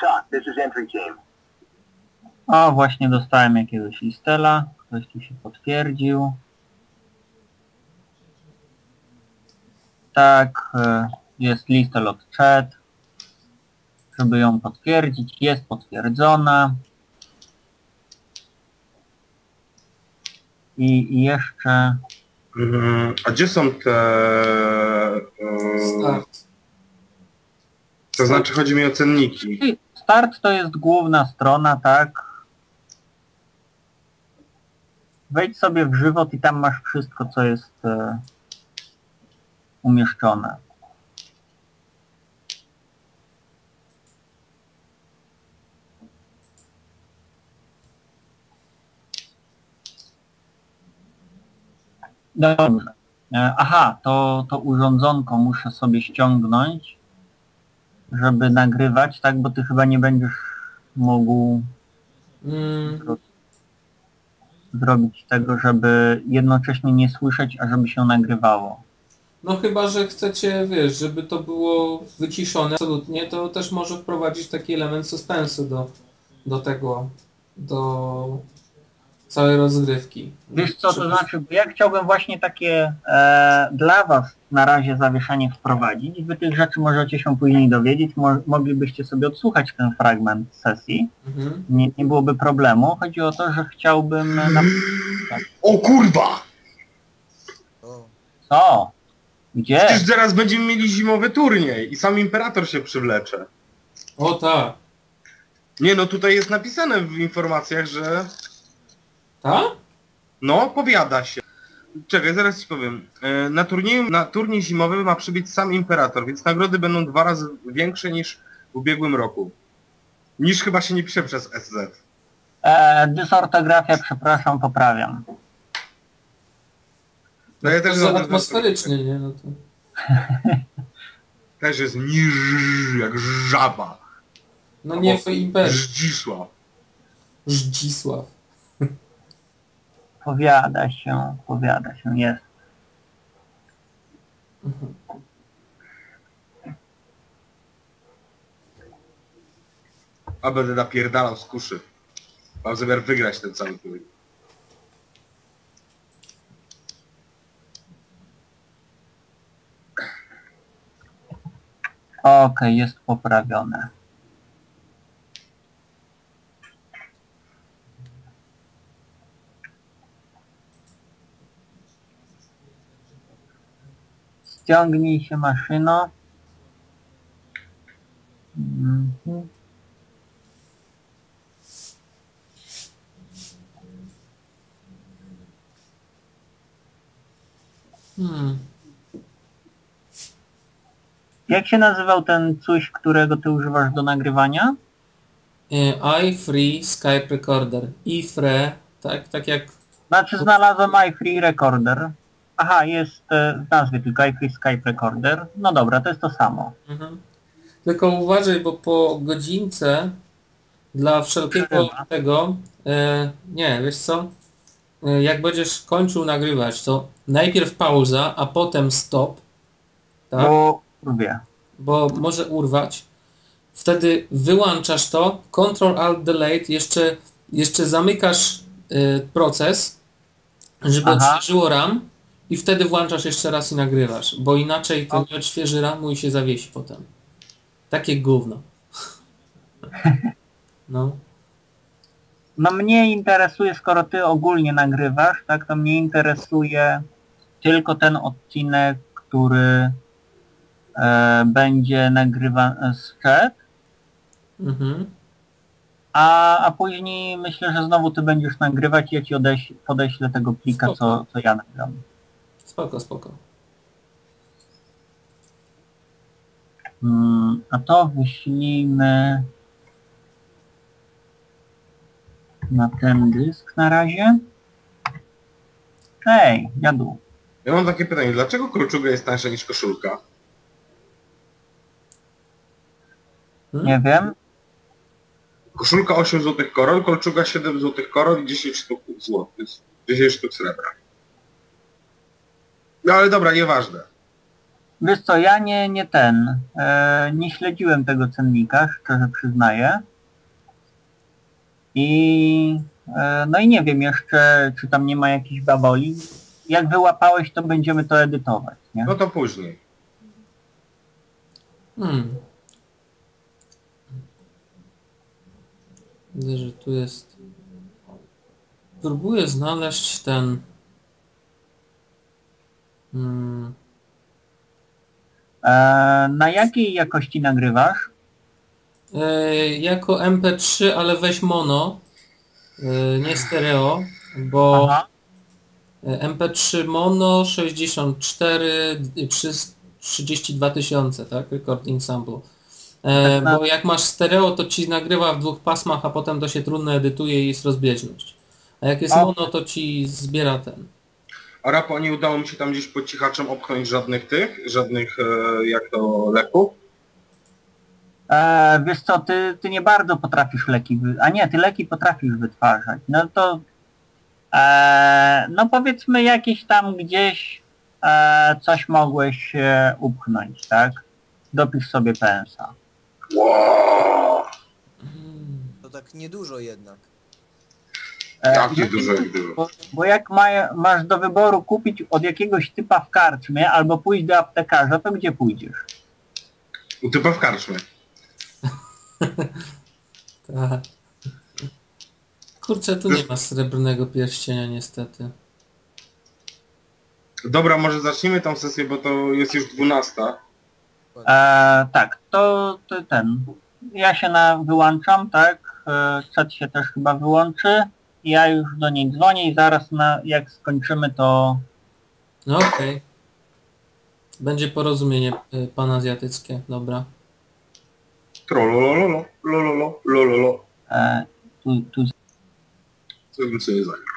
talk. This is entry team. O, właśnie dostałem jakiegoś listela. Ktoś tu się potwierdził. Tak, e, jest listel od chat. Żeby ją potwierdzić, jest potwierdzona. I i jeszcze Mhm. A gdzie są te... e, Start. To znaczy chodzi mi o cenniki. Start to jest główna strona, tak? Wejdź sobie w żywot i tam masz wszystko, co jest e, umieszczone. Dobrze. E, Aha, to, to urządzonko muszę sobie ściągnąć żeby nagrywać, tak? Bo ty chyba nie będziesz mógł Mm, zrobić tego, żeby jednocześnie nie słyszeć, a żeby się nagrywało. no chyba, że chcecie, wiesz, żeby to było wyciszone absolutnie, to też może wprowadzić taki element suspensu do, do tego, do całej rozgrywki. Wiesz co, to znaczy, ja chciałbym właśnie takie e, dla was na razie zawieszenie wprowadzić. Wy tych rzeczy możecie się później dowiedzieć, mo moglibyście sobie odsłuchać ten fragment sesji. Mhm. Nie, nie byłoby problemu. Chodzi o to, że chciałbym na... O kurwa! Co? Gdzie? Przecież zaraz będziemy mieli zimowy turniej i sam imperator się przywlecze. O tak. Nie no, tutaj jest napisane w informacjach, że Tak? no, powiada się. Czekaj, zaraz ci powiem. E, Na turnieju, na turniej zimowy ma przybyć sam imperator, więc nagrody będą dwa razy większe niż w ubiegłym roku. Niż chyba się nie pisze przez SZ. E, dysortografia, przepraszam, poprawiam. No ja też za atmosferycznie, nie? No to... Też jest niż jak żaba. No nie w imperium. Zdzisław. Zdzisław. Powiada się, powiada się, jest. Mhm. A będę napierdalał z kuszy. Mam zamiar wygrać ten cały turniej. Okej, jest poprawione. Ściągnij się maszyno. Mhm. Hmm. Jak się nazywał ten coś, którego ty używasz do nagrywania? E, iFree Skype Recorder. iFree, tak, tak jak... Znaczy znalazłem iFree Recorder. Aha, jest e, w nazwie tylko iFree Skype Recorder. No dobra, to jest to samo. Mhm. Tylko uważaj, bo po godzince dla wszelkiego Przerwa. tego... E, nie, wiesz co? E, jak będziesz kończył nagrywać, to najpierw pauza, a potem stop. Tak? Bo lubię. bo może urwać. Wtedy wyłączasz to, Ctrl Alt Delete, jeszcze, jeszcze zamykasz y, proces, żeby Aha. odświeżyło RAM i wtedy włączasz jeszcze raz i nagrywasz, bo inaczej to nie odświeży RAMu i się zawiesi potem. Takie gówno. No. No mnie interesuje, skoro ty ogólnie nagrywasz, tak, to mnie interesuje tylko ten odcinek, który e, będzie nagrywany z chat, Mhm. a, a później myślę, że znowu ty będziesz nagrywać i ja ci odeś, podeślę tego plika, co, co ja nagram. Spoko, spoko. Mm, a to wyślijmy na ten dysk na razie. Hej, jadu. Ja mam takie pytanie, dlaczego kolczuga jest tańsza niż koszulka? Hmm? Nie wiem. Koszulka 8 zł koron, kolczuga 7 zł koron i 10 sztuk złotych. 10 sztuk srebra. No ale dobra, nieważne. Wiesz co, ja nie, nie ten, e, nie śledziłem tego cennika, szczerze przyznaję. I e, no i nie wiem jeszcze, czy tam nie ma jakichś baboli. Jak wyłapałeś, to będziemy to edytować, nie? No to później. Hmm. Widzę, że tu jest... Próbuję znaleźć ten... Hmm. E, na jakiej jakości nagrywasz? E, jako MP3, ale weź mono, e, nie stereo, bo Aha. e, MP3 mono 64 3, 32 tysiące, tak? Recording sample. E, Tak na- bo jak masz stereo, to ci nagrywa w dwóch pasmach, a potem to się trudno edytuje i jest rozbieżność. A jak jest mono, to ci zbiera ten. A rapo nie udało mi się tam gdzieś pod cichaczem opchnąć żadnych tych, żadnych e, jak to leków. E, wiesz co, ty, ty nie bardzo potrafisz leki, wy... a nie, ty leki potrafisz wytwarzać. No to, e, no powiedzmy jakieś tam gdzieś e, coś mogłeś e, upchnąć, tak? Dopisz sobie pensa. Wow. To tak niedużo jednak. Jakie dużo, jak dużo. Bo, bo jak ma, masz do wyboru kupić od jakiegoś typa w karczmie albo pójść do aptekarza, to gdzie pójdziesz? U typa w karczmie. Tak. Kurczę, tu nie ma srebrnego pierścienia niestety. Dobra, może zacznijmy tą sesję, bo to jest już 12. E, tak, to, to ten. Ja się na wyłączam, tak? E, Chat się też chyba wyłączy. Ja już do niej dzwonię i zaraz na, jak skończymy to... No okej. Będzie porozumienie y, panazjatyckie, dobra. Trolololo, lololo, lololo. E, tu, tu Co bym sobie zagrał.